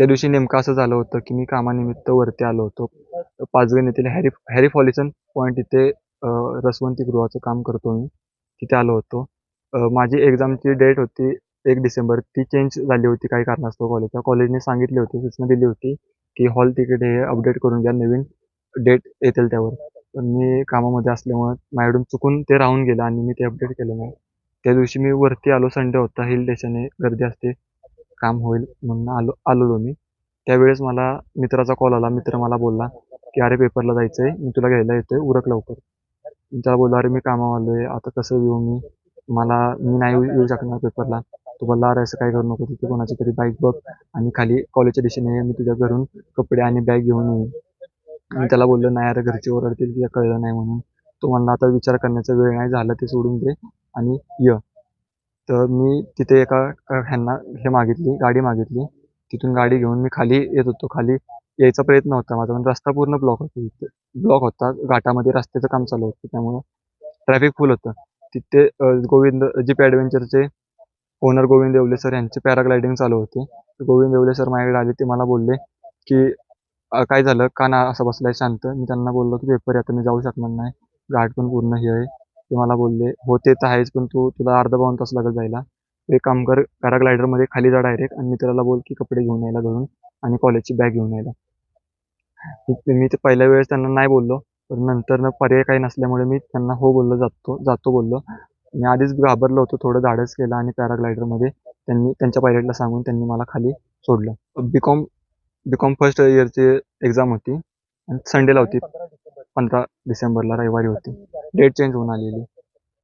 त्या दिवशी नेमकं असं झालं होतं की मी कामानिमित्त वरती आलो होतो. पाचगण येथील हॅरी हॅरी फॉलिसन पॉईंट इथे रसवंतीगृहाचं रसवंती गृहाचं काम करतो मी. तिथे आलो होतो. माझी एक्झामची डेट होती एक डिसेंबर. ती चेंज झाली होती काही कारणास्तव कॉलेजच्या कॉलेजने सांगितली होती सूचना दिली होती की हॉल तिकीट हे अपडेट करून घ्या नवीन डेट येतील त्यावर. पण मी कामामध्ये असल्यामुळे माझ्याकडून चुकून ते राहून गेलं आणि मी ते अपडेट केलं नाही. त्या दिवशी मी वरती आलो. संडे होता. हिल स्टेशन आहे गर्दी असते. काम होईल म्हणून आलो आलेलो मी. त्यावेळेस मला मित्राचा कॉल आला. मित्र मला बोलला की अरे पेपरला जायचं आहे मी तुला घ्यायला येतोय. उरक लवकर. मी त्याला बोलला अरे मी कामावर आलो आहे आता कसं येऊ मी? मला मी नाही येऊ येऊ शकणार पेपरला तू बोलला अरे असं काय करू नको. तिथे कोणाची तरी बाईक बघ आणि खाली कॉलेजच्या दिशेने मी तुझ्या घरून कपडे आणि बॅग घेऊन येईन. मी त्याला बोललो नाही अरे घरचे ओरडतील. तिला कळलं नाही म्हणून. तो म्हणला आता विचार करण्याचा वेळ नाही. झाला ते सोडून दे आणि ये. तर मी तिथे एका ह्यांना हे मागितली गाडी मागितली. तिथून गाडी घेऊन मी खाली येत होतो. खाली यायचा प्रयत्न होता माझा पण रस्ता पूर्ण ब्लॉक होता तिथे ब्लॉक होता. घाटामध्ये रस्त्याचं काम चालू होतं त्यामुळं ट्रॅफिक फुल होतं. तिथे गोविंद जीप ॲडव्हेंचरचे ओनर गोविंद देवले सर यांचे पॅराग्लायडिंग चालू होते. गोविंद देवले सर माझ्याकडे आले ते मला बोलले की काय झालं? का ना? असं बसलाय शांत. मी त्यांना बोललो की पेपर आहे आता मी जाऊ शकणार नाही. घाट पण पूर्ण हे आहे. ते मला बोलले हो ते तर आहेच पण तू तुला अर्धा पाऊण तास लागेल जायला. एक काम कर पॅराग्लायडरमध्ये खाली जा डायरेक्ट आणि मित्राला बोल की कपडे घेऊन यायला घरून आणि कॉलेजची बॅग घेऊन यायला. मी- ते पहिल्या वेळेस त्यांना नाही बोललो पण नंतर ना पर्याय काही नसल्यामुळे मी त्यांना हो बोललो जातो जातो बोललो. मी आधीच घाबरलो होतो थोडं धाडस केलं आणि पॅराग्लायडरमध्ये त्यांनी त्यांच्या पायलटला सांगून त्यांनी मला खाली सोडलं. B com B com first इयरची exam होती आणि संडेला होती पंधरा डिसेंबरला रविवारी होती. डेट चेंज होऊन आलेली.